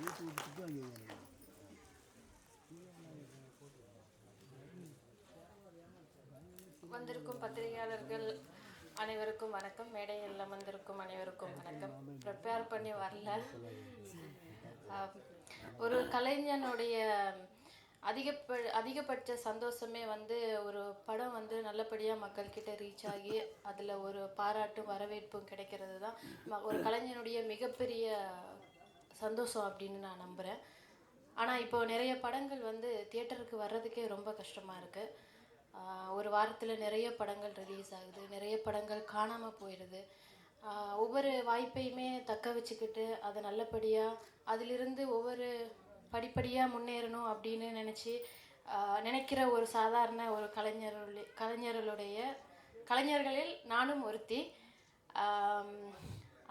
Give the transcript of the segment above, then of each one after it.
அங்கே வந்திருக்கும் பத்திரிகையாளர்கள் அனைவருக்கும் வணக்கம். மேடையில் வந்திருக்கும் அனைவருக்கும் வணக்கம். ப்ரிப்பேர் பண்ணி வரல. ஒரு கலைஞனுடைய அதிகப்ப அதிகபட்ச சந்தோஷமே வந்து ஒரு படம் வந்து நல்லபடியாக மக்கள்கிட்ட ரீச் ஆகி அதில் ஒரு பாராட்டும் வரவேற்பும் கிடைக்கிறது தான் ம- ஒரு கலைஞனுடைய மிகப்பெரிய சந்தோஷம் அப்படின்னு நான் நம்புகிறேன் ஆனால் இப்போ நிறைய படங்கள் வந்து தியேட்டருக்கு வர்றதுக்கே ரொம்ப கஷ்டமாக இருக்குது ஒரு வாரத்தில் நிறைய படங்கள் ரிலீஸ் ஆகுது. நிறைய படங்கள் காணாமல் போயிடுது. ஒவ்வொரு வாய்ப்பையுமே தக்க வச்சுக்கிட்டு அதை நல்லபடியாக அதிலிருந்து ஒவ்வொரு படிப்படியாக முன்னேறணும் அப்படின்னு நினச்சி நினைக்கிற ஒரு சாதாரண ஒரு கலைஞர்களுடைய கலைஞர்களுடைய கலைஞர்களில் நானும் ஒருத்தி.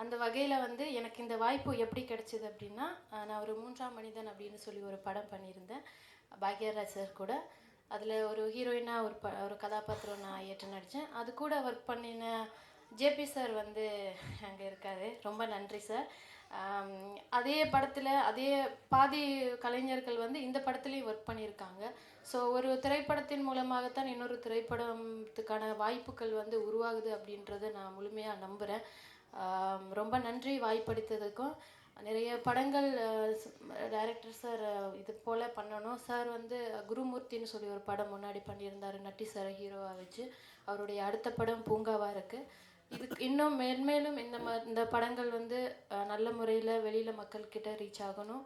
அந்த வகையில் வந்து எனக்கு இந்த வாய்ப்பு எப்படி கிடைச்சிது அப்படின்னா நான் ஒரு மூன்றாம் மனிதன் அப்படின்னு சொல்லி ஒரு படம் பண்ணியிருந்தேன். பாக்யராஜ் சார் கூட. அதில் ஒரு ஹீரோயினாக ஒரு ப ஒரு கதாபாத்திரம் நான் ஏற்று நடித்தேன் அது கூட ஒர்க் பண்ணின ஜேபி சார் வந்து அங்கே இருக்காரு. ரொம்ப நன்றி சார். அதே படத்தில் அதே பாதி கலைஞர்கள் வந்து இந்த படத்துலேயும் ஒர்க் பண்ணியிருக்காங்க. ஸோ ஒரு திரைப்படத்தின் மூலமாகத்தான் இன்னொரு திரைப்படத்துக்கான வாய்ப்புகள் வந்து உருவாகுது அப்படின்றத நான் முழுமையாக நம்புகிறேன் ரொம்ப நன்றி வாய்ப்பளித்ததுக்கும். நிறைய படங்கள் டைரக்டர் சார் இது போல் பண்ணணும். சார் வந்து குருமூர்த்தின்னு சொல்லி ஒரு படம் முன்னாடி பண்ணியிருந்தார் நட்டி சார் ஹீரோவாக வச்சு. அவருடைய அடுத்த படம் பூங்காவாக இருக்குது இதுக்கு இன்னும் மேன்மேலும் இந்த ம இந்த படங்கள் வந்து நல்ல முறையில் வெளியில் மக்கள்கிட்ட ரீச் ஆகணும்.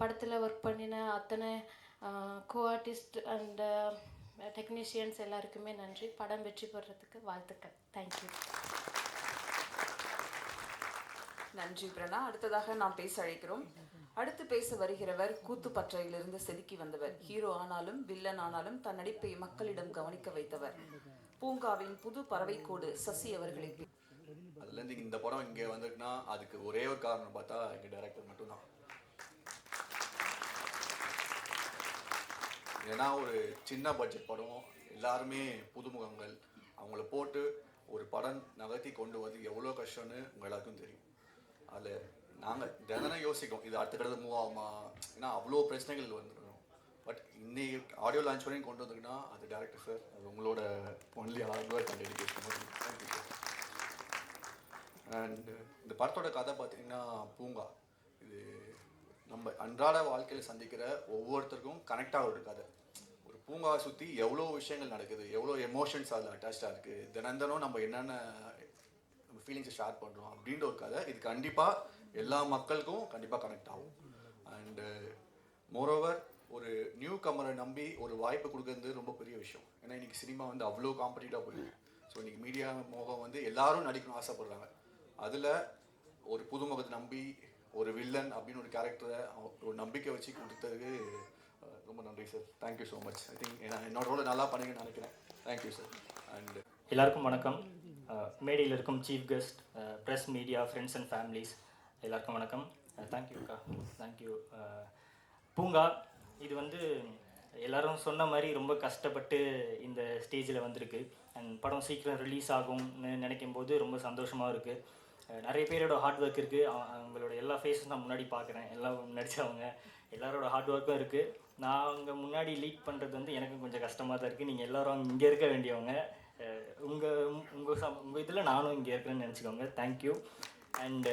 படத்தில் ஒர்க் பண்ணின அத்தனை கோ ஆர்டிஸ்ட் அண்ட் டெக்னீஷியன்ஸ் எல்லாருக்குமே நன்றி. படம் வெற்றி பெறதுக்கு வாழ்த்துக்கள். தேங்க்யூ நன்றி பிரணா. அடுத்ததாக நாம் பேச அழைக்கிறோம். அடுத்து பேச வருகிறவர் கூத்துப்பற்றையிலிருந்து செதுக்கி வந்தவர். ஹீரோ ஆனாலும் வில்லன் ஆனாலும் தன் நடிப்பை மக்களிடம் கவனிக்க வைத்தவர். பூங்காவின் புது பறவைக்கோடு சசி அவர்களை அதுல அதுலேருந்து இந்த படம் இங்கே வந்துட்டுனா அதுக்கு ஒரே ஒரு காரணம் பார்த்தா எங்க டைரக்டர் மட்டும்தான். ஏன்னா ஒரு சின்ன பட்ஜெட் படம். எல்லாருமே புதுமுகங்கள். அவங்கள போட்டு ஒரு படம் நகர்த்தி கொண்டு வந்து எவ்வளோ கஷ்டம்னு உங்க எல்லாருக்கும் தெரியும். அதில் நாங்கள் தினம் யோசிக்கும் இது அடுத்த கடை மூவ் ஆகுமா? ஏன்னா அவ்வளோ பிரச்சனைகள் வந்துடும் பட் இன்னைக்கு ஆடியோ லான்ச் வரையும் கொண்டு வந்திருக்குன்னா அது டேரக்டர் சார் அது உங்களோட only hard work and dedication thank you sir and இந்த படத்தோட கதை பார்த்தீங்கன்னா பூங்கா. இது நம்ம அன்றாட வாழ்க்கையில் சந்திக்கிற ஒவ்வொருத்தருக்கும் கனெக்ட் ஆகிற ஒரு கதை. ஒரு பூங்காவை சுற்றி எவ்வளோ விஷயங்கள் நடக்குது எவ்வளோ எமோஷன்ஸ் அதில் அட்டாச்சாக இருக்குது தினம் தினம் நம்ம என்னென்ன ஃபீலிங்ஸை ஷேர் பண்ணுறோம் அப்படின்ற ஒரு கதை. இது கண்டிப்பாக எல்லா மக்களுக்கும் கண்டிப்பாக கனெக்ட் ஆகும். அண்டு மோரோவர் ஒரு நியூ கமரை நம்பி ஒரு வாய்ப்பு கொடுக்கறது ரொம்ப பெரிய விஷயம். ஏன்னா இன்றைக்கி சினிமா வந்து அவ்வளோ காம்படிட்டாக போயிருக்கு. ஸோ இன்றைக்கி மீடியா மோகம் வந்து எல்லாரும் நடிக்கணும் ஆசைப்படுறாங்க. அதில் ஒரு புதுமுகத்தை நம்பி ஒரு வில்லன் அப்படின்னு ஒரு கேரக்டரை ஒரு நம்பிக்கை வச்சு கொடுத்ததுக்கு ரொம்ப நன்றி sir thank you so much I think என்னோட ரோலை நல்லா பண்ணுங்கன்னு நினைக்கிறேன். தேங்க்யூ சார் அண்ட் எல்லாருக்கும் வணக்கம். மேடையில் இருக்கும் chief guest press media friends and families எல்லாருக்கும் வணக்கம். தேங்க்யூக்கா தேங்க்யூ பூங்கா இது வந்து எல்லாரும் சொன்ன மாதிரி ரொம்ப கஷ்டப்பட்டு இந்த ஸ்டேஜில் வந்திருக்கு. அண்ட் படம் சீக்கிரம் ரிலீஸ் ஆகும்னு நினைக்கும் போது ரொம்ப சந்தோஷமாக இருக்குது நிறைய பேரோட ஹார்ட் ஒர்க் இருக்குது அவங்களோட எல்லா ஃபேஸும் நான் முன்னாடி பார்க்குறேன். எல்லாம் நடித்தவங்க எல்லாரோட ஹார்ட் ஒர்க்கும் இருக்குது நான் அங்கே முன்னாடி லீட் பண்ணுறது வந்து எனக்கும் கொஞ்சம் கஷ்டமாக தான் இருக்குது நீங்கள் எல்லோரும் இங்கே இருக்க வேண்டியவங்க. உங்கள் உங்கள் சம் உங்கள் இதில் நானும் இங்கே இருக்கிறேன்னு நினச்சிக்கோங்க. தேங்க்யூ அண்டு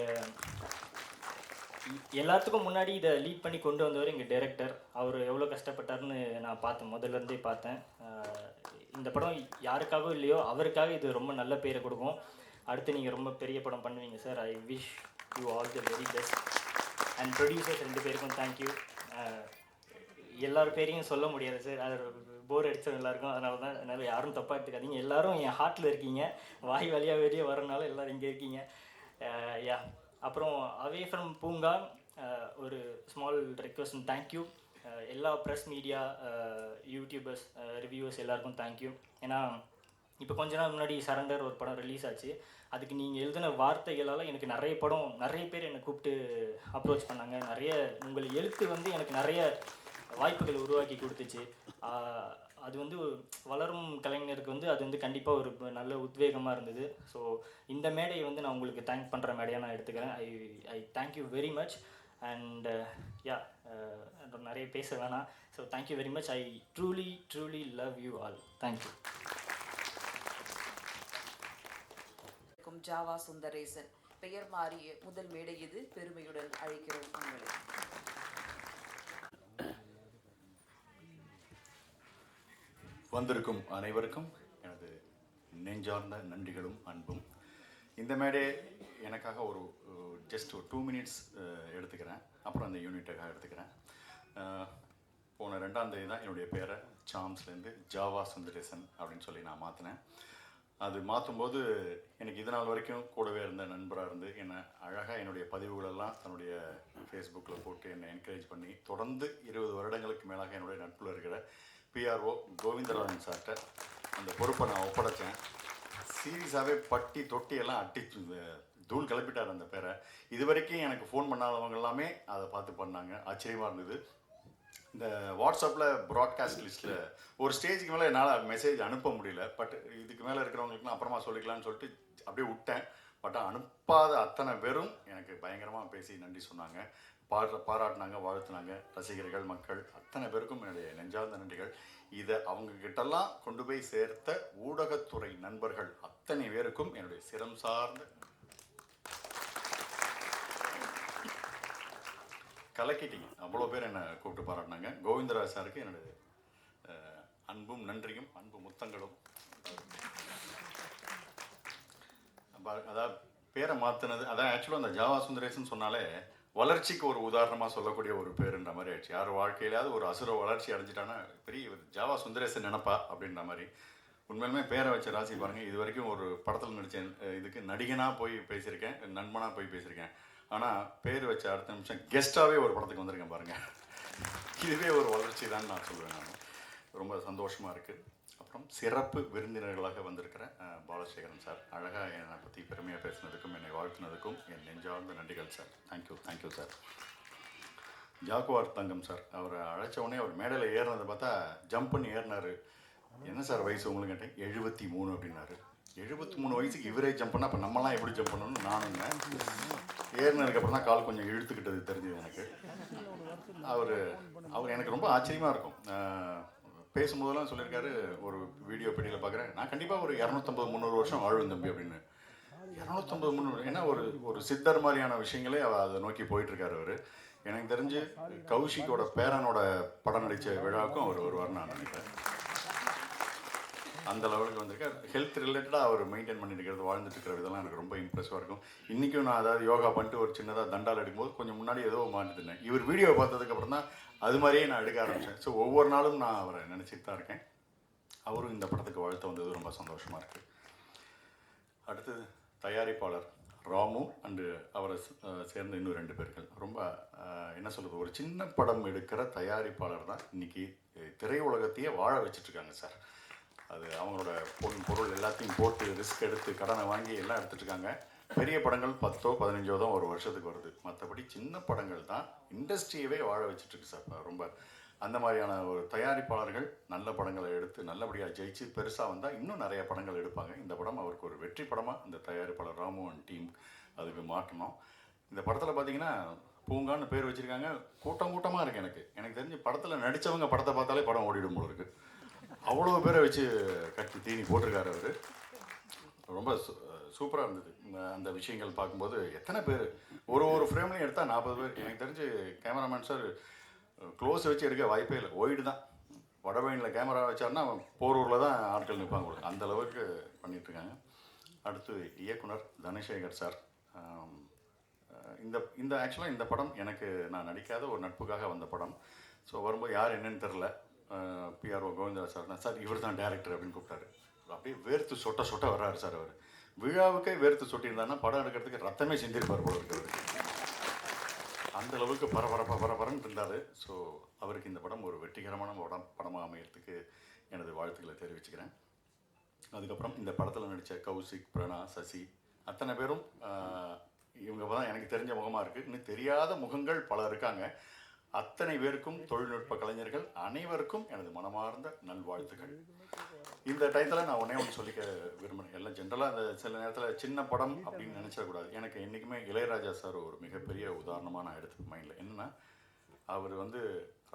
எல்லாத்துக்கும் முன்னாடி இதை லீட் பண்ணி கொண்டு வந்தவர் எங்கள் டைரக்டர் அவர் எவ்வளோ கஷ்டப்பட்டாருன்னு நான் பார்த்தேன். முதல்ல இருந்தே பார்த்தேன். இந்த படம் யாருக்காகவும் இல்லையோ அவருக்காக இது ரொம்ப நல்ல பேரை கொடுக்கும். அடுத்து நீங்கள் ரொம்ப பெரிய படம் பண்ணுவீங்க sir I wish you all the very best and producers ரெண்டு பேருக்கும் தேங்க்யூ எல்லார் பேரையும் சொல்ல முடியாது சார் அது போர் அடித்தது எல்லாருக்கும். அதனால தான் அதனால் யாரும் தப்பாக எடுத்துக்காதீங்க. எல்லாரும் என் ஹார்ட்டில் இருக்கீங்க. வாய் வழியாக வெளியே வரனால எல்லோரும் இங்கே இருக்கீங்க. யா அப்புறம் அவே ஃப்ரம் பூங்கா ஒரு ஸ்மால் ரெக்வஸ்ட் தேங்க்யூ எல்லா ப்ரெஸ் மீடியா யூடியூபர்ஸ் ரிவ்யூவர்ஸ் எல்லாருக்கும் தேங்க்யூ ஏன்னா இப்போ கொஞ்ச நாள் முன்னாடி சரண்டர் ஒரு படம் ரிலீஸ் ஆச்சு. அதுக்கு நீங்கள் எழுதின வார்த்தைகளால் எனக்கு நிறைய படம் நிறைய பேர் என்னை கூப்பிட்டு அப்ரோச் பண்ணாங்க. நிறைய உங்கள் எழுத்து வந்து எனக்கு நிறைய வாய்ப்புகள் உருவாக்கி கொடுத்துச்சு. அது வந்து வளரும் கலைஞருக்கு வந்து அது வந்து கண்டிப்பாக ஒரு நல்ல உத்வேகமாக இருந்தது. ஸோ இந்த மேடையை வந்து நான் உங்களுக்கு தேங்க் பண்ணுற மேடையாக நான் எடுத்துக்கிறேன். I I thank you very much and yeah நிறைய பேச வேணாம். So thank you very much I truly truly love you all thank you Java Sundaresan பெயர் மாறிய முதல் மேடை இது. பெருமையுடன் அழைக்கிறோம் உங்களை. வந்திருக்கும் அனைவருக்கும் எனது நெஞ்சார்ந்த நன்றிகளும் அன்பும். இந்த மேடே எனக்காக ஒரு ஜஸ்ட் ஒரு டூ மினிட்ஸ் எடுத்துக்கிறேன். அப்புறம் அந்த யூனிட்டுக்காக எடுத்துக்கிறேன். போன ரெண்டாம் தேதி தான் என்னுடைய பேரை சாம்ஸ்லேருந்து ஜாவா சுந்தரேசன் அப்படின்னு சொல்லி நான் மாற்றினேன் அது மாற்றும்போது எனக்கு இது நாள் வரைக்கும் கூடவே இருந்த நண்பராக இருந்து என்னை அழகாக என்னுடைய பதிவுகளெல்லாம் தன்னுடைய ஃபேஸ்புக்கில் போட்டு என்னை என்கரேஜ் பண்ணி தொடர்ந்து இருபது வருடங்களுக்கு மேலாக என்னுடைய நட்பில் இருக்கிற பிஆர்ஓ கோவிந்தராஜன் சார்கிட்ட அந்த பொறுப்பை நான் ஒப்படைச்சேன். சீரியஸாகவே பட்டி தொட்டியெல்லாம் அட்டி தூள் கிளப்பிட்டார் அந்த பேரை. இது வரைக்கும் எனக்கு ஃபோன் பண்ணாதவங்க எல்லாமே அதை பார்த்து பண்ணாங்க. ஆச்சரியமாக இருந்தது. இந்த வாட்ஸ்அப்பில் ப்ராட்காஸ்ட் லிஸ்ட்டில் ஒரு ஸ்டேஜுக்கு மேலே என்னால் மெசேஜ் அனுப்ப முடியல. பட் இதுக்கு மேலே இருக்கிறவங்களுக்குலாம் அப்புறமா சொல்லிக்கலாம்னு சொல்லிட்டு அப்படியே விட்டேன். பட் அனுப்பாத அத்தனை பேரும் எனக்கு பயங்கரமாக பேசி நன்றி சொன்னாங்க. பாடுற பாராட்டினாங்க வாழ்த்துனாங்க ரசிகர்கள் மக்கள் அத்தனை பேருக்கும் என்னுடைய நெஞ்சார்ந்த நன்றிகள். இதை அவங்க கொண்டு போய் சேர்த்த ஊடகத்துறை நண்பர்கள் அத்தனை பேருக்கும் என்னுடைய சிரம் சார்ந்த கலக்கிட்டீங்க. அவ்வளோ பேர் என்னை கூப்பிட்டு பாராட்டினாங்க. கோவிந்தராஜ் சாருக்கு என்னுடைய அன்பும் நன்றியும் அன்பு முத்தங்களும். பா- அதாவது பேரை மாற்றினது அதான் ஆக்சுவலாக அந்த ஜாவா சுந்தரேசன் சொன்னாலே வளர்ச்சிக்கு ஒரு உதாரணமாக சொல்லக்கூடிய ஒரு பேருன்ற மாதிரி ஆயிடுச்சு. யார் வாழ்க்கையிலாவது ஒரு அசுர வளர்ச்சி அடைஞ்சிட்டானா பெரிய ஜாவா சுந்தரேசன் நினப்பா? அப்படின்ற மாதிரி. உண்மையிலுமே பேரை வச்ச ராசி பாருங்கள் இது வரைக்கும் ஒரு படத்தில் நடித்தேன் இதுக்கு நடிகனாக போய் பேசியிருக்கேன் நண்பனாக போய் பேசியிருக்கேன். ஆனால் பேர் வச்ச அடுத்த நிமிஷம் கெஸ்ட்டாகவே ஒரு படத்துக்கு வந்திருக்கேன் பாருங்கள் இதுவே ஒரு வளர்ச்சி தான் நான் சொல்லுவேன் நான். ரொம்ப சந்தோஷமாக இருக்குது அப்புறம் சிறப்பு விருந்தினர்களாக வந்திருக்கிற பாலசேகரன் சார். அழகாக என்னை பற்றி பெருமையாக பேசினதுக்கும் என்னை வாழ்த்தினதுக்கும் என் நெஞ்சார்ந்த நன்றிகள் sir. Thank you thank you sir. Jaguar Thangam sir. அவரை அழைச்சவொடனே அவர் மேடையில் ஏறினதை பார்த்தா ஜம்ப் பண்ணி ஏறினாரு. என்ன சார் வயசு உங்களுக்கு கேட்டேன்? எழுபத்தி மூணு அப்படின்னாரு. எழுபத்தி மூணு வயசுக்கு இவரே ஜம்ப் பண்ணால் அப்போ நம்மலாம் எப்படி ஜம்ப் பண்ணணும்னு நானுங்க ஏறினதுக்கப்புறம் தான் கால் கொஞ்சம் இழுத்துக்கிட்டது தெரிஞ்சது எனக்கு. அவர் அவர் எனக்கு ரொம்ப ஆச்சரியமாக இருக்கும். பேசும்போதெல்லாம் சொல்லியிருக்காரு ஒரு வீடியோ பெட்டியில் பார்க்குறேன். நான் கண்டிப்பாக ஒரு இரநூத்தம்பது முந்நூறு வருஷம் வாழும் தம்பி அப்படின்னு. இரநூத்தம்பது முந்நூறு ஏன்னா ஒரு ஒரு சித்தர் மாதிரியான விஷயங்களே அவர் அதை நோக்கி போயிட்டுருக்காரு அவர். எனக்கு தெரிஞ்சு கௌஷிக்கோட பேரனோட படம் நடித்த விழாவுக்கும் அவர் வருவார்னு நான் நினைக்கிறேன். அந்த லெவலுக்கு வந்திருக்கார் ஹெல்த் ரிலேட்டடாக அவர் மெயின்டைன் பண்ணிட்டு வாழ்ந்துட்டு இருக்கிற விதம்லாம் எனக்கு ரொம்ப இம்ப்ரெசிவாக இருக்கும். இன்றைக்கும் நான் அதாவது யோகா பண்ணிட்டு ஒரு சின்னதாக தண்டால் எடுக்கும்போது கொஞ்சம் முன்னாடி ஏதோ மாட்டிருந்தேன் இவர் வீடியோ பார்த்ததுக்கப்புறம் தான் அது மாதிரியே நான் எடுக்க ஆரம்பித்தேன் ஸோ ஒவ்வொரு நாளும் நான் அவரை நினச்சிட்டு தான் இருக்கேன். அவரும் இந்த படத்துக்கு வாழ்த்து வந்தது ரொம்ப சந்தோஷமாக இருக்குது அடுத்தது தயாரிப்பாளர் ராமு அண்டு அவரை சேர்ந்த இன்னும் ரெண்டு பேர்கள். ரொம்ப என்ன சொல்கிறது ஒரு சின்ன படம் எடுக்கிற தயாரிப்பாளர் தான் இன்றைக்கி திரையுலகத்தையே வாழ வச்சுட்ருக்காங்க சார். அது அவங்களோட பொருள் பொருள் எல்லாத்தையும் போட்டு ரிஸ்க் எடுத்து கடனை வாங்கி எல்லாம் எடுத்துட்டு இருக்காங்க. பெரிய படங்கள் பத்தோ பதினஞ்சோ தான் ஒரு வருஷத்துக்கு வருது. மற்றபடி சின்ன படங்கள் தான் இண்டஸ்ட்ரியவே வாழ வச்சுட்ருக்கு சார். இப்போ ரொம்ப அந்த மாதிரியான ஒரு தயாரிப்பாளர்கள் நல்ல படங்களை எடுத்து நல்லபடியாக ஜெயிச்சு பெருசாக வந்தால் இன்னும் நிறைய படங்கள் எடுப்பாங்க. இந்த படம் அவருக்கு ஒரு வெற்றி படமாக இந்த தயாரிப்பாளர் ராமு டீம் அதுக்கு மாட்டணும் இந்த படத்தில் பார்த்தீங்கன்னா பூங்கான்னு பேர் வச்சுருக்காங்க. கூட்டம் கூட்டமாக இருக்குது எனக்கு. எனக்கு தெரிஞ்சு படத்தில் நடித்தவங்க படத்தை பார்த்தாலே படம் ஓடிடும் போல இருக்குது அவ்வளோ பேரை வச்சு கட்டி தீனி போட்டிருக்காரு அவர். ரொம்ப சூப்பராக இருந்தது. அந்த விஷயங்கள் பார்க்கும்போது எத்தனை பேர்? ஒரு ஒரு ஃப்ரேம்லையும் எடுத்தால் நாற்பது பேர். எனக்கு தெரிஞ்சு கேமராமேன் சார் க்ளோஸ் வச்சு எடுக்க வாய்ப்பே இல்லை. ஒயிடு தான். வடபழனியில் கேமரா வச்சார்னா போரூரில் தான் ஆட்கள் நிற்பாங்க அந்த அளவுக்கு பண்ணிகிட்ருக்காங்க அடுத்து இயக்குனர் தனசேகர் சார் இந்த இந்த ஆக்சுவலாக இந்த படம் எனக்கு நான் நடிக்காத ஒரு நட்புக்காக வந்த படம். ஸோ வரும்போது யார் என்னன்னு தெரில. பிஆர்ஓ கோவிந்தராஜ் சார் சார் இவர் தான் டேரக்டர் அப்படின்னு கூப்பிட்டாரு. அப்படியே வேர்த்து சொட்ட சொட்ட வர்றாரு சார் அவர். விழாவுக்கே வேர்த்து சொட்டியிருந்தாருன்னா படம் எடுக்கிறதுக்கு ரத்தமே சிந்திருப்பார் போல இருக்கு அந்த அளவுக்கு பரபரப்பாக பரபரன்னு இருந்தார். ஸோ அவருக்கு இந்த படம் ஒரு வெற்றிகரமான படம் படமாக அமையறதுக்கு எனது வாழ்த்துக்களை தெரிவிச்சுக்கிறேன். அதுக்கப்புறம் இந்த படத்தில் நடித்த கௌசிக் பிரணா சசி அத்தனை பேரும் இவங்க தான் எனக்கு தெரிஞ்ச முகமாக இருக்குது இன்னும் தெரியாத முகங்கள் பல இருக்காங்க. அத்தனை பேருக்கும் தொழில்நுட்ப கலைஞர்கள் அனைவருக்கும் எனது மனமார்ந்த நல்வாழ்த்துக்கள். இந்த டயத்தில் நான் ஒன்றே ஒன்று சொல்லிக்க விரும்புகிறேன் எல்லாம் ஜென்ரலாக அந்த சில நேரத்தில் சின்ன படம் அப்படின்னு நினச்சிடக்கூடாது எனக்கு என்றைக்குமே இளையராஜா சார் ஒரு மிகப்பெரிய உதாரணமாக நான் எடுத்து மைண்டில் என்னென்னா அவர் வந்து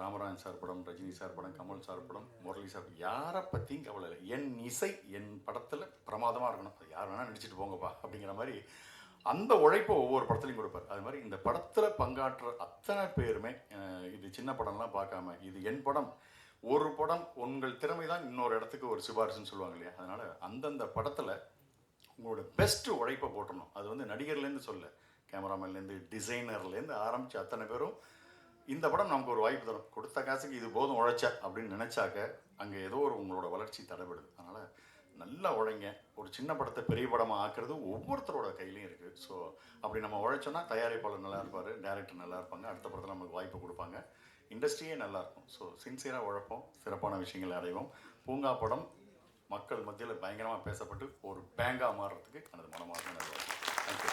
ராமராஜன் சார் படம் ரஜினி சார் படம் கமல் சார் படம் முரளி சார் யாரை பற்றியும் கவலை இல்லை. என் இசை என் படத்தில் பிரமாதமாக இருக்கணும். அது யார் வேணால் நடிச்சிட்டு போங்கப்பா அப்படிங்கிற மாதிரி அந்த உழைப்பை ஒவ்வொரு படத்துலையும் கொடுப்பார். அது மாதிரி இந்த படத்தில் பங்காற்ற அத்தனை பேருமே இது சின்ன படம்லாம் பார்க்காம இது என் படம் ஒரு படம் உங்கள் திறமை தான் இன்னொரு இடத்துக்கு ஒரு சிபாரிசுன்னு சொல்லுவாங்க இல்லையா? அதனால் அந்தந்த படத்தில் உங்களோட பெஸ்ட் உழைப்பை போட்டணும். அது வந்து நடிகர்லேருந்து சொல்ல கேமராமேன்லேருந்து டிசைனர்லேருந்து ஆரம்பித்து அத்தனை பேரும் இந்த படம் நமக்கு ஒரு வாய்ப்பு தரும். கொடுத்த காசுக்கு இது போதும் உழைச்ச அப்படின்னு நினச்சாக்க அங்கே ஏதோ ஒரு உங்களோட வளர்ச்சி தடைபடுது. அதனால் நல்லா உழைங்க ஒரு சின்ன படத்தை பெரிய படமாக ஆக்கிறது ஒவ்வொருத்தரோட கையிலையும் இருக்குது ஸோ அப்படி நம்ம உழைச்சோன்னா தயாரிப்பாளர் நல்லா இருப்பார் டேரக்டர் நல்லா இருப்பாங்க அடுத்த படத்தில் நமக்கு வாய்ப்பு கொடுப்பாங்க. இண்டஸ்ட்ரியே நல்லாயிருக்கும் ஸோ சின்சியராக உழைப்போம் சிறப்பான விஷயங்களை அடைவோம். பூங்கா படம் மக்கள் மத்தியில் பயங்கரமாக பேசப்பட்டு ஒரு பேங்காக மாறுறதுக்கு எனது மனமாக நல்வாழ்த்து தேங்க்யூ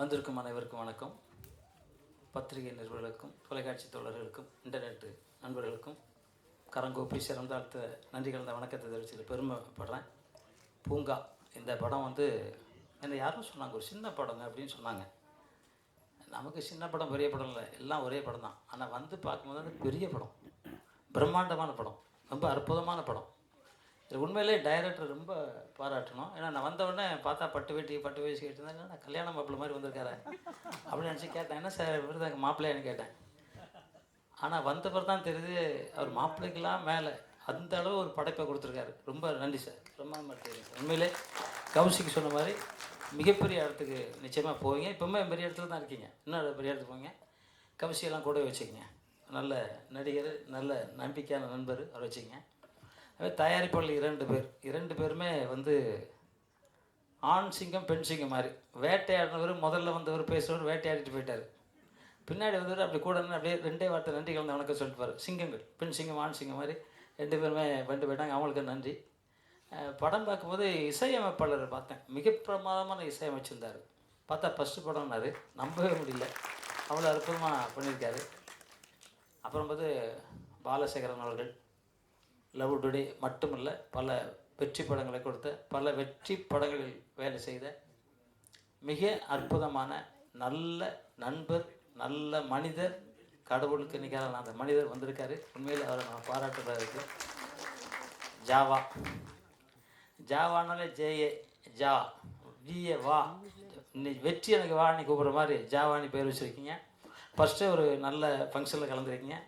வந்திருக்கும் அனைவருக்கும் வணக்கம். பத்திரிகை நிறுவனங்களுக்கும் தொலைக்காட்சி தோழர்களுக்கும் இன்டர்நெட் நண்பர்களுக்கும் கரங்கோப்பி சிறந்தாழ்த்த நன்றி கலந்த வணக்கத்தை தெரிவிச்சது பெருமைப்படுறேன். பூங்கா இந்த படம் வந்து என்னை யாரும் சொன்னாங்க ஒரு சின்ன படங்க அப்படின்னு சொன்னாங்க. நமக்கு சின்ன படம் பெரிய படம் இல்லை எல்லாம் ஒரே படம் தான். ஆனால் வந்து பார்க்கும்போது அது பெரிய படம். பிரம்மாண்டமான படம். ரொம்ப அற்புதமான படம். இது உண்மையிலே டைரக்டர் ரொம்ப பாராட்டணும். ஏன்னா நான் வந்தவுடனே பார்த்தா பட்டு வேட்டி பட்டு வேசி கேட்டிருந்தேன் கல்யாணம் கல்யாண மாப்பிள்ளை மாதிரி வந்திருக்காரு அப்படின்னு நினச்சி கேட்டேன். என்ன சார் விருதாங்க மாப்பிள்ளையான்னு கேட்டேன். ஆனால் வந்த தான் தெரியுது அவர் மாப்பிள்ளைக்கெல்லாம் மேலே. அந்த அளவு ஒரு படைப்பை கொடுத்துருக்காரு. ரொம்ப நன்றி சார். ரொம்ப தெரியும் உண்மையிலே கௌசிக்கு சொன்ன மாதிரி மிகப்பெரிய இடத்துக்கு நிச்சயமாக போவீங்க. இப்போவுமே பெரிய இடத்துல தான் இருக்கீங்க. இன்னும் பெரிய இடத்துக்கு போவீங்க. கவிசியெல்லாம் கூட வச்சுக்கோங்க. நல்ல நடிகர் நல்ல நம்பிக்கையான நண்பர் அவர் வச்சுக்கங்க. அதே தயாரிப்பாளர் இரண்டு பேர். இரண்டு பேருமே வந்து ஆண் சிங்கம் பெண் சிங்கம் மாதிரி. வேட்டையாடினவர் முதல்ல வந்தவர் பேசுகிறவர் வேட்டையாடிட்டு போயிட்டார். பின்னாடி வந்துட்டு அப்படி கூட நின்னு அப்படியே ரெண்டே வார்த்தை நன்றி கலந்து வணக்கம் சொல்லிட்டு வர சிங்கங்கள். பெண் சிங்கம் ஆண் சிங்கம் மாதிரி ரெண்டு பேருமே வந்து போயிட்டாங்க. அவங்களுக்கு நன்றி. படம் பார்க்கும்போது இசையமைப்பாளர் பார்த்தேன். மிக பிரமாதமான இசையமைச்சிருந்தார். பார்த்தா ஃபஸ்ட்டு படம்னாரு நம்பவே முடியல. அவ்வளோ அற்புதமாக பண்ணியிருக்காரு. அப்புறம் பார்த்து பாலசேகரன் அவர்கள் லவ் டுடே மட்டுமல்ல பல வெற்றி படங்களை கொடுத்த பல வெற்றி படங்களில் வேலை செய்த மிக அற்புதமான நல்ல நண்பர் நல்ல மனிதர் கடவுளுக்கு நிகரான அந்த மனிதர் வந்திருக்காரு. உண்மையில் அவரை நான் பாராட்டுறதுக்கு. ஜாவா. ஜாவானாலே ஜேஏ ஜா விஏ வா. இன்னைக்கு வெற்றி எனக்கு வா நீ கூப்பிட்ற மாதிரி ஜாவானி பேர் வச்சுருக்கீங்க. ஃபஸ்ட்டு ஒரு நல்ல ஃபங்க்ஷனில் கலந்துருக்கீங்க.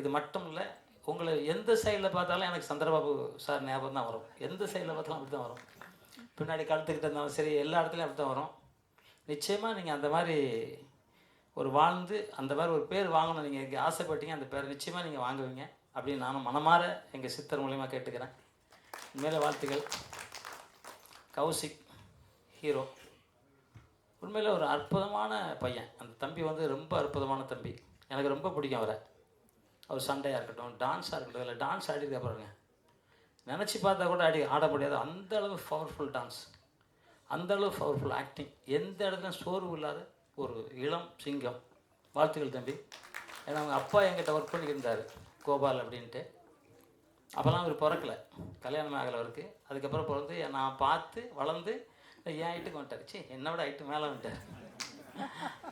இது மட்டும் இல்லை உங்களை எந்த சைடில் பார்த்தாலும் எனக்கு சந்திரபாபு சார் ஞாபகம் தான் வரும். எந்த சைடில் பார்த்தாலும் அப்படி தான் வரும். பின்னாடி கழுத்துக்கிட்ட இருந்தாலும் சரி எல்லா இடத்துலையும் அப்படி தான் வரும். நிச்சயமாக நீங்கள் அந்த மாதிரி ஒரு வாழ்ந்து அந்த மாதிரி ஒரு பேர் வாங்கணும். நீங்கள் இங்கே ஆசைப்பட்டீங்க அந்த பேரை நிச்சயமாக நீங்கள் வாங்குவீங்க அப்படின்னு நானும் மனமாற எங்கள் சித்தர் மூலிமா கேட்டுக்கிறேன். மேலே வாழ்த்துக்கள். கௌசிக் ஹீரோ. உண்மையில் ஒரு அற்புதமான பையன். அந்த தம்பி வந்து ரொம்ப அற்புதமான தம்பி. எனக்கு ரொம்ப பிடிக்கும் அவரை. அவர் சண்டையாக இருக்கட்டும் டான்ஸாக இருக்கட்டும் இல்லை டான்ஸ் ஆடிருக்க பாருங்க. நினச்சி பார்த்தா கூட ஆடி ஆட முடியாது. அந்த அளவு பவர்ஃபுல் டான்ஸ் அந்த அளவு பவர்ஃபுல் ஆக்டிங் எந்த இடத்துலையும் சோர்வு இல்லாத ஒரு இளம் சிங்கம். வாழ்த்துக்கள் தம்பி. ஏன்னா அவங்க அப்பா என்கிட்ட ஒர்க் பண்ணியிருந்தார் கோபால் அப்படின்ட்டு. அப்போல்லாம் அவர் பிறக்கல. கல்யாணம் ஆகலை அவருக்கு. அதுக்கப்புறம் பிறந்து நான் பார்த்து வளர்ந்து என் ஐட்டுக்கு வந்துட்டார். ச்சீ என்னோட ஹைட்டு மேலே வந்துட்டார்.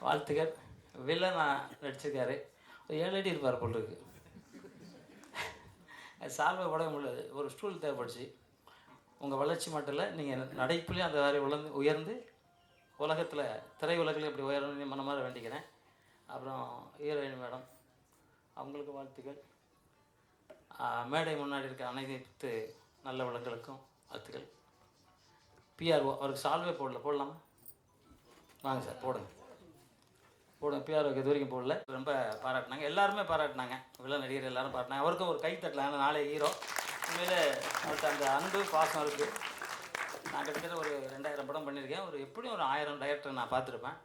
வாழ்த்துக்கள். வில்லனா நடிச்சிருக்காரு. ஒரு ஏழு அடி இருப்பார் பொருளுக்கு சால்வை உடக முடியாது. ஒரு ஸ்டூல் தேவைப்படுச்சு. உங்கள் வளர்ச்சி மட்டும் இல்லை நீங்கள் நடைப்புலேயும் அந்த மாதிரி உயர்ந்து உலகத்தில் திரை உலகில் இப்படி உயரணும்னு மனமாற வேண்டிக்கிறேன். அப்புறம் ஹீரோயின் மேடம் அவங்களுக்கு வாழ்த்துக்கள். மேடை முன்னாடி இருக்க அனைத்து நல்ல வளங்களுக்கும் வாழ்த்துக்கள். பிஆர்ஓ அவருக்கு சால்வே போடல போடலாமா? வாங்க சார் போடுங்க. போடுங்க பிஆர்ஓக்கு இது வரைக்கும் போடல. ரொம்ப பாராட்டினாங்க. எல்லாருமே பாராட்டினாங்க. விழா நடிகர் எல்லாரும் பாராட்டினாங்க. அவருக்கும் ஒரு கை தட்டலாம் நாளை ஹீரோ. உண்மையிலே அவர்கிட்ட அந்த அன்பு பாசம் இருக்குது நான் கிட்டத்தட்ட ஒரு ரெண்டாயிரம் படம் பண்ணியிருக்கேன். ஒரு எப்படியும் ஒரு ஆயிரம் டைரக்டர் நான் பார்த்துருப்பேன்.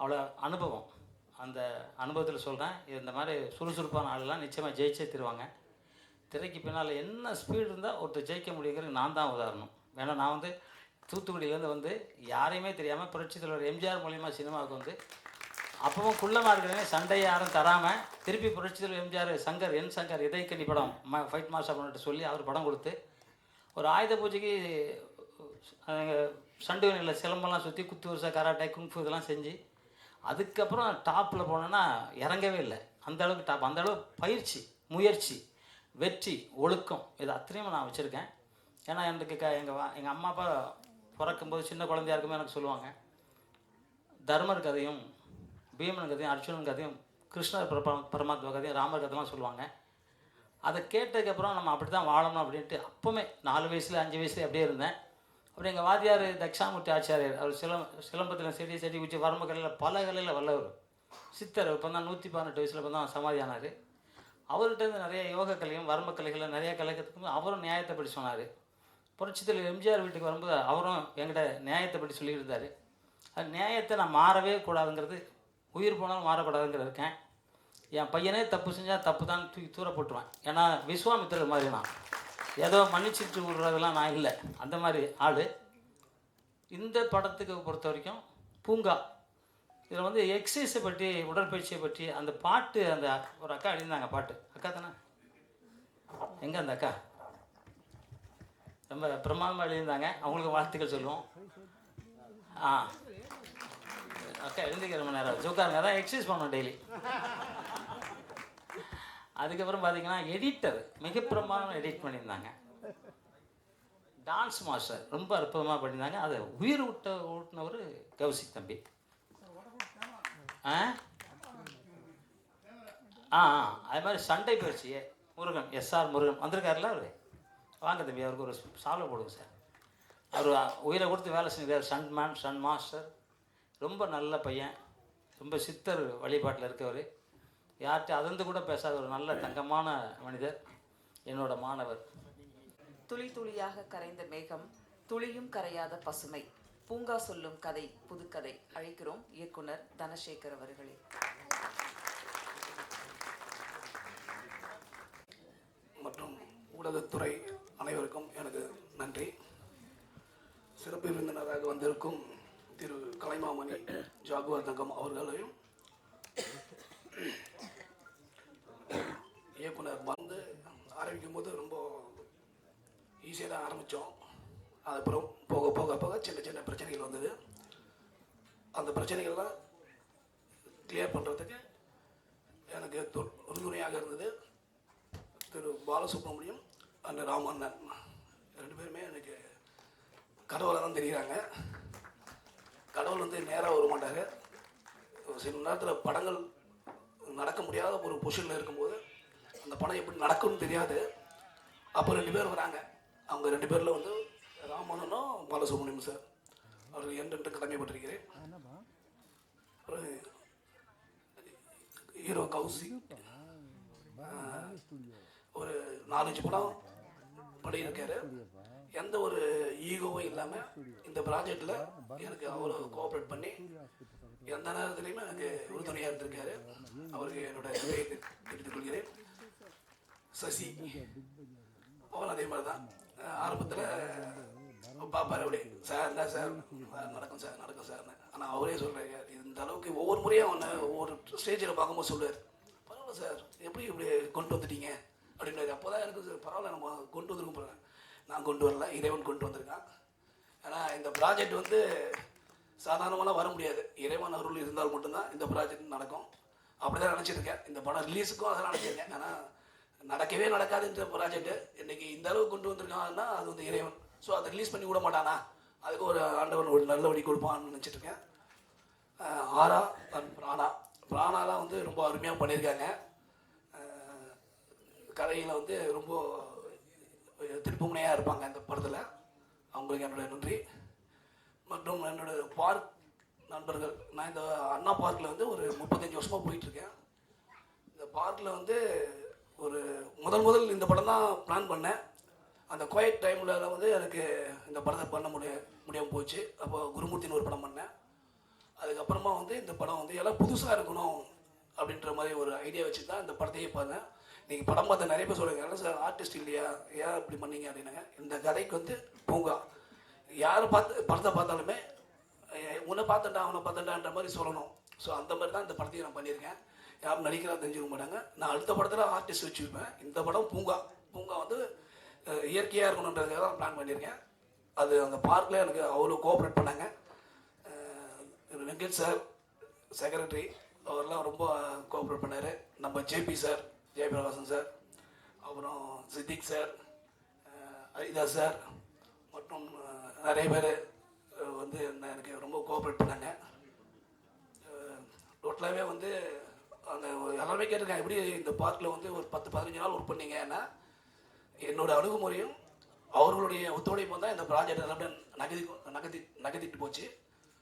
அவ்வளோ அனுபவம். அந்த அனுபவத்தில் சொல்கிறேன் இந்த மாதிரி சுறுசுறுப்பான ஆளுலாம் நிச்சயமாக ஜெயிச்சே தருவாங்க. திரைக்கு பின்னால் என்ன ஸ்பீடு இருந்தால் ஒருத்தர் ஜெயிக்க முடியுங்கிறது நான் தான் உதாரணம். ஏன்னா நான் வந்து தூத்துக்குடியிலேருந்து வந்து யாரையுமே தெரியாமல் புரட்சி தலைவர் எம்ஜிஆர் மூலியமாக சினிமாவுக்கு வந்து அப்பவும் குள்ளமாக இருக்கிறவங்க சண்டையை யாரும் தராமல் திருப்பி புரட்சித்தில் எம்ஜிஆர் சங்கர் என் சங்கர் இதய படம் ம ஃபைட் மாஸ்டர் பண்ணிட்டு சொல்லி அவர் படம் கொடுத்து ஒரு ஆயுத பூஜைக்கு சண்டுவனில் சிலம்பெல்லாம் சுற்றி குத்து வருஷா கராட்டை குங்ஃபு இதெல்லாம் செஞ்சு அதுக்கப்புறம் டாப்பில் போனேன்னா இறங்கவே இல்லை. அந்த அளவுக்கு டாப் அந்த அளவுக்கு பயிற்சி முயற்சி வெற்றி ஒழுக்கம் இது அத்தனையும் நான் வச்சுருக்கேன். ஏன்னா எனக்கு க எங்கள் எங்கள் அம்மா அப்பா பிறக்கும்போது சின்ன குழந்தையா இருக்கும்போது எனக்கு சொல்லுவாங்க தர்மர் கதையும் பீமன் கதையும் அர்ஜுனன் கதையும் கிருஷ்ணர் பரமா பரமாத்மா கதையும் ராமர் கதைலாம் சொல்லுவாங்க. அதை கேட்டதுக்கப்புறம் நம்ம அப்படி தான் வாழணும் அப்படின்ட்டு அப்போவுமே நாலு வயசில் அஞ்சு வயசுல அப்படியே இருந்தேன். அப்புறம் எங்கள் வாத்தியார் தக்ஷாமூர்த்தி ஆச்சாரியர் அவர் சிலம் சிலம்பத்தில் செடி செடி வச்சு வரம்பு கலையில் பல கலையில் வல்லவர். சித்தர் இப்போ தான் நூற்றி பதினெட்டு வயசில் இப்போ தான் சமாதி ஆனார். அவர்கிட்ட இருந்து நிறைய யோக கலையும் வரம்பு கலைகளை நிறைய கலைக்கிறதுக்கும் அவரும் நியாயத்தை படி சொன்னார். புரட்சித்தில் எம்ஜிஆர் வீட்டுக்கு வரும்போது அவரும் எங்கிட்ட நியாயத்தை பற்றி சொல்லியிருந்தார். அது நியாயத்தை நான் மாறவே கூடாதுங்கிறது உயிர் போனாலும் மாறக்கூடாதுங்கிற இருக்கேன். என் பையனே தப்பு செஞ்சால் தப்பு தான் தூக்கி தூர போட்டுருவேன். ஏன்னா விஸ்வாமித்திரர் மாதிரி நான் ஏதோ மன்னிச்சிட்டு விடுறதெல்லாம் நான் இல்லை. அந்த மாதிரி ஆள். இந்த படத்துக்கு பொறுத்த வரைக்கும் பூங்கா. இதில் வந்து எக்ஸசைஸை பற்றி உடற்பயிற்சியை பற்றி அந்த பாட்டு அந்த ஒரு அக்கா எழுதியிருந்தாங்க பாட்டு. அக்கா தானே? எங்கே அந்த அக்கா? ரொம்ப பிரமாதமாக எழுதியிருந்தாங்க. அவங்களுக்கு வாழ்த்துக்கள் சொல்லுவோம். ஆ. அக்கா எழுந்திருக்க ரொம்ப நேரம் ஜோக்காருங்க அதான் எக்ஸசைஸ் பண்ணோம் டெய்லி அதுக்கப்புறம் பார்த்தீங்கன்னா எடிட்டர் மிக பிரமாதமாக எடிட் பண்ணியிருந்தாங்க. டான்ஸ் மாஸ்டர் ரொம்ப அற்புதமாக பண்ணியிருந்தாங்க. அதை உயிர் விட்ட ஊட்டினவர் கௌசிக் தம்பி. ஆ? ஆ ஆ, அது மாதிரி சண்டை பயிற்சியே முருகன் எஸ்ஆர் முருகன். வந்திருக்காருல்ல அவர்? வாங்க தம்பி அவருக்கு ஒரு சாலை போடுங்க சார். அவர் உயிரை கொடுத்து வேலை செஞ்சார் சன் மேன் சன் மாஸ்டர் ரொம்ப நல்ல பையன். ரொம்ப சித்தர் வழிபாட்டில் இருக்கவர். யார்கிட்ட அதிர்ந்து கூட பேசாத ஒரு நல்ல தங்கமான மனிதர் என்னோட மாணவர். துளி துளியாக கரைந்த மேகம் துளியும் கரையாத பசுமை. பூங்கா சொல்லும் கதை புதுக்கதை அழைக்கிறோம் இயக்குனர் தனசேகர் அவர்களே. மற்றும் ஊடகத்துறை அனைவருக்கும் எனது நன்றி. சிறப்பு விருந்தினராக வந்திருக்கும் திரு கலைமாமணி ஜாகுவார் தங்கம் அவர்களையும் இயக்குனர் வந்து ஆரம்பிக்கும் போது ரொம்ப ஈஸியாக தான் ஆரம்பித்தோம் அதுக்கப்புறம் போக போக போக சின்ன சின்ன பிரச்சனைகள் வந்தது. அந்த பிரச்சனைகள்லாம் கிளியர் பண்ணுறதுக்கு எனக்கு உறுதுணையாக இருந்தது திரு பாலசுப்ரமணியம் அண்ட் ராமண்ணன். ரெண்டு பேருமே எனக்கு கடவுளை தான் தெரிகிறாங்க கடவுள் வந்து நேராக வர மாட்டார் ஒரு சில நேரத்தில் படங்கள் நடக்க முடியாத ஒரு பொசிஷனில் இருக்கும்போது அந்த படம் எப்படி நடக்கும்னு தெரியாது. அப்போ ரெண்டு பேர் வராங்க. அவங்க ரெண்டு பேரில் வந்து ராமனும் பாலசுப்ரமணியம் சார். அவர் என்று கடமைப்பட்டிருக்கிறேன் ஹீரோ கௌசி. ஒரு நாலஞ்சு படம் பண்ணியிருக்காரு. எந்த ஒரு ஈகோவும் இல்லாமல் இந்த ப்ராஜெக்டில் எனக்கு அவ்வளோ கோஆப்ரேட் பண்ணி எந்த நேரத்துலையுமே எனக்கு உறுதுணையாக இருந்திருக்காரு. அவருக்கு என்னோட நன்றியை தெரிவித்துக் கொள்கிறேன். சசி அவரும் அதே மாதிரி தான் ஆரம்பத்தில் பார்ப்பார் அப்படி சார் என்ன சார்? நடக்கும் சார் நடக்கும் சார். ஆனால் அவரே சொல்கிறாங்க இந்த அளவுக்கு ஒவ்வொரு முறையும் அவனை ஒவ்வொரு ஸ்டேஜில் பார்க்கும்போது சொல்லுவார். பரவாயில்ல சார் எப்படி இப்படி கொண்டு வந்துட்டீங்க? அப்படின்னாரு அப்போ தான் எனக்கு சார் பரவாயில்ல நம்ம கொண்டு வந்திருக்கோம் போகிறேன் நான் கொண்டு வரல இறைவன் கொண்டு வந்திருக்கான். ஏன்னா இந்த ப்ராஜெக்ட் வந்து சாதாரணமாகலாம் வர முடியாது. இறைவன் அருள் இருந்தால் மட்டும்தான் இந்த ப்ராஜெக்ட் நடக்கும். அப்படி தான் நினச்சிருக்கேன். இந்த படம் ரிலீஸுக்கும் அதெல்லாம் நினச்சிருக்கேன். ஆனால் நடக்கவே நடக்காது இந்த ப்ராஜெக்ட்டு இன்றைக்கி இந்த அளவுக்கு கொண்டு வந்திருக்காங்கன்னா அது வந்து இறைவன். ஸோ அதை ரிலீஸ் பண்ணி விட மாட்டானா? அதுக்கு ஒரு ஆண்டவன் ஒரு நல்ல வழி கொடுப்பான்னு நினச்சிட்ருக்கேன் ஆரா அண்ட் பிராணா. பிராணாலாம் வந்து ரொம்ப அருமையாக பண்ணியிருக்காங்க. கதையில் வந்து ரொம்ப திருப்புமுனையாக இருப்பாங்க இந்த படத்தில். அவங்களுக்கு என்னுடைய நன்றி. மற்றும் என்னோட பார்க் நண்பர்கள். நான் இந்த அண்ணா பார்க்கில் வந்து ஒரு முப்பத்தஞ்சு வருஷமாக போயிட்டுருக்கேன். இந்த பார்க்கில் வந்து ஒரு முதல் முதல் இந்த படம் தான் பிளான் பண்ணேன். அந்த குவைட் டைமில் வந்து எனக்கு இந்த படத்தை பண்ண முடிய முடியாமல் போச்சு. அப்போ குருமூர்த்தின்னு ஒரு படம் பண்ணேன். அதுக்கப்புறமா வந்து இந்த படம் வந்து எல்லாம் புதுசாக இருக்கணும் அப்படின்ற மாதிரி ஒரு ஐடியா வச்சு தான் இந்த படத்தையே பார்த்தேன் நீங்கள் படம் பார்த்த நிறைய பேர் சொல்லுங்கள் சார் ஆர்டிஸ்ட் இல்லையா? ஏன் இப்படி பண்ணீங்க? அப்படின்னாங்க. இந்த கதைக்கு வந்து பூங்கா. யார் பார்த்து படத்தை பார்த்தாலுமே உன்னை பார்த்துட்டா அவனை பார்த்துட்டான்ற மாதிரி சொல்லணும். ஸோ அந்த மாதிரி தான் இந்த படத்தையும் நான் பண்ணியிருக்கேன். யாரும் நடிக்கிறா தெரிஞ்சுக்க மாட்டாங்க. நான் அடுத்த படத்தில் ஆர்டிஸ்ட் வச்சுருப்பேன். இந்த படம் பூங்கா. பூங்கா வந்து இயற்கையாக இருக்கணுன்றதுக்காக தான் பிளான் பண்ணியிருக்கேன். அது அந்த பார்க்கில் எனக்கு அவ்வளோ கோஆப்ரேட் பண்ணாங்க. வெங்கட் சார் செக்ரட்டரி அவர்லாம் ரொம்ப கோஆப்ரேட் பண்ணார். நம்ம ஜேபி சார் ஜெயபிரகாசன் சார் அப்புறம் சித்திக் சார் அஹ், அரிதா சார் மற்றும் நிறைய பேர் வந்து என்ன எனக்கு ரொம்ப கோஆப்ரேட் பண்ணாங்க. டோட்டலாகவே வந்து அந்த எல்லாருமே கேட்டிருக்காங்க எப்படி இந்த பார்க்கில் வந்து ஒரு பத்து பதினஞ்சு நாள் ஒர்க் பண்ணீங்கன்னா என்னோடய அணுகுமுறையும் அவர்களுடைய ஒத்துழைப்பும் தான் இந்த ப்ராஜெக்ட் எல்லாமே நகதி நகதி நகதிட்டு போச்சு.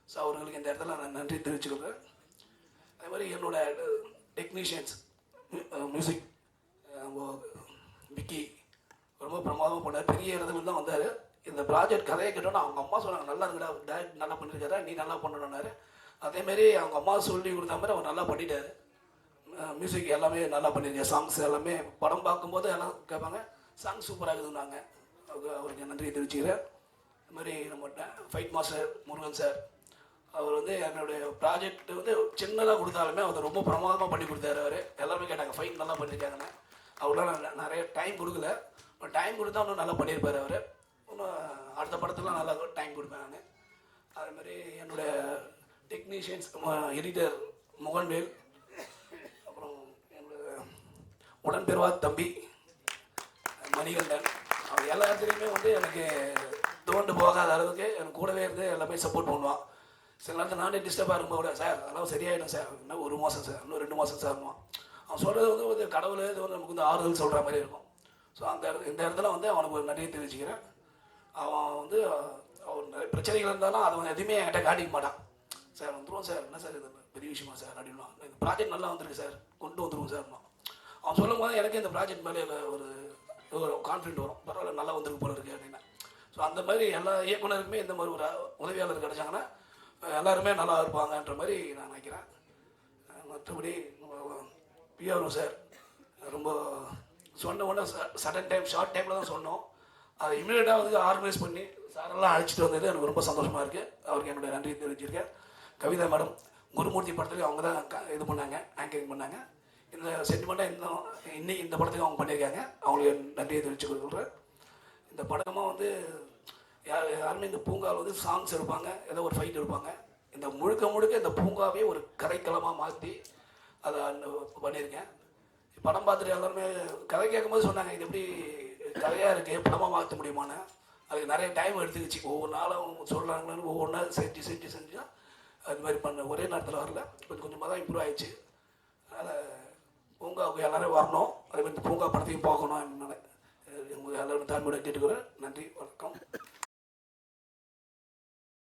ஸோ அவர்களுக்கு இந்த இடத்துல நான் நன்றி தெரிவிச்சுக்கிறேன். அதே மாதிரி என்னோட டெக்னீஷியன்ஸ் மியூசிக் விக்கி ரொம்ப பிரமாதமாக போனார் பெரிய இடத்துல தான் வந்தார். இந்த ப்ராஜெக்ட் கதையை கேட்டோன்னா அவங்க அம்மா சொன்னாங்க நல்லா இருக்குடா டேரக்ட் நல்லா பண்ணியிருக்காரு நீ நல்லா பண்ணணுன்னாரு அதேமாரி அவங்க அம்மா சொல்லி கொடுத்த மாதிரி அவர் நல்லா பண்ணிட்டாரு. மியூசிக் எல்லாமே நல்லா பண்ணியிருக்காரு சாங்ஸ் எல்லாமே. படம் பார்க்கும்போது எல்லாம் கேட்பாங்க சாங் சூப்பராக இருக்குதுன்னாங்க. அவருக்கு அவருக்கு தெரிவிச்சுக்கிறேன். இது மாதிரி நம்ம ஃபைட் மாஸ்டர் முருகன் சார் அவர் வந்து என்னுடைய ப்ராஜெக்ட் வந்து சின்னதாக கொடுத்தாலுமே அவர் ரொம்ப பிரமாதமாக பண்ணி கொடுத்தாரு அவர். எல்லாருமே கேட்டாங்க ஃபைட் நல்லா பண்ணியிருக்காங்கன்னு அவர்லாம் நிறைய டைம் கொடுக்கல டைம் கொடுத்தா இன்னும் நல்லா பண்ணியிருப்பார் அவர். இன்னும் அடுத்த படத்துலாம் நல்லா டைம் கொடுப்பேன் நான். அதே மாதிரி டெக்னீஷியன்ஸ் எடிட்டர் முகன்வேல் அப்புறம் என்னோட உடன்பெறுவா தம்பி மணிகண்டன் அவன் எல்லா இடத்துலையுமே வந்து எனக்கு தோண்டு போகாத அளவுக்கு எனக்கு கூடவே இருந்து எல்லாமே சப்போர்ட் பண்ணுவான். சில நேரத்தில் நானே டிஸ்டர்பாக இருக்கும் கூட சார் அதெல்லாம் சரியாயிடும் சார். இன்னும் ஒரு மாதம் சார்? இன்னும் ரெண்டு மாதம் சார்னுவான் அவன் சொல்கிறது வந்து ஒரு கடவுள் இது வந்து நமக்கு வந்து ஆறுதல் சொல்கிற மாதிரி இருக்கும். ஸோ அந்த இடத்து இந்த இடத்துல வந்து அவனுக்கு ஒரு நன்றியை தெரிவிச்சுக்கிறேன். அவன் வந்து அவன் நிறைய பிரச்சனைகள் இருந்தாலும் அதை அவன் எதுவுமே என்கிட்ட காட்டிக்க மாட்டான். சார் வந்துருவோம் சார். என்ன சார் இது? பெரிய விஷயமா சார்? அப்படின்னா இந்த ப்ராஜெக்ட் நல்லா வந்திருக்கு சார். கொண்டு வந்துருவோம் சார். அவன் சொல்லும் போது எனக்கு இந்த ப்ராஜெக்ட் மேலே ஒரு ஒரு கான்ஃபிடென்ட் வரும். பரவாயில்ல நல்லா வந்திருக்கு போல இருக்கு அப்படின்னா. ஸோ அந்த மாதிரி எல்லா இயக்குனருக்குமே இந்த மாதிரி ஒரு உதவியாளர் கிடைச்சாங்கன்னா எல்லாருமே நல்லா இருப்பாங்கன்ற மாதிரி நான் நினைக்கிறேன். மற்றபடி பிஆர்ஓ சார் ரொம்ப சொன்ன உடனே சடன் டைம் ஷார்ட் டைமில் தான் சொன்னோம். அதை இமீடியட்டாக வந்து ஆர்கனைஸ் பண்ணி சாரெல்லாம் அழைச்சிட்டு வந்தது எனக்கு ரொம்ப சந்தோஷமாக இருக்குது அவருக்கு என்னுடைய நன்றியை தெரிவிச்சிருக்கேன். கவிதா மேடம் குருமூர்த்தி படத்துக்கு அவங்க தான் க- இது பண்ணாங்க ஆங்கரிங் பண்ணாங்க. இந்த சென்டிமெண்ட்டாக இன்னும் இன்னைக்கு இந்த படத்துக்கு அவங்க பண்ணியிருக்காங்க. அவங்களுக்கு நன்றியை தெரிவித்து கொடுக்குறேன் இந்த படமாக வந்து யார் யாருமே இந்த பூங்காவில் வந்து சாங்ஸ் எடுப்பாங்க ஏதோ ஒரு ஃபைட் எடுப்பாங்க. இந்த முழுக்க முழுக்க இந்த பூங்காவே ஒரு கதைக்களமாக மாற்றி அதை பண்ணியிருக்கேன். படம் பார்த்துட்டு எல்லாருமே கதை கேட்கும்போது சொன்னாங்க இது எப்படி கதையாக இருக்குது படமாக மாற்ற முடியுமாண்ணா அதுக்கு நிறைய டைம் எடுத்துக்கிச்சு. ஒவ்வொரு நாளும் சொல்கிறாங்கன்னு ஒவ்வொரு நாள் செஞ்சு செஞ்சு செஞ்சு அது மாதிரி பண்ண. ஒரே நேரத்தில் வரல. கொஞ்சம் கொஞ்சமாக தான் இம்ப்ரூவ் ஆயிடுச்சு. அதனால் பூங்காவுக்கு எல்லோரும் வரணும். அதே மாதிரி இந்த பூங்கா படத்தையும் பார்க்கணும். அப்படினால எங்கள் எல்லோரும் தாழ்மையோட கேட்டுக்கிறேன். நன்றி. வணக்கம்.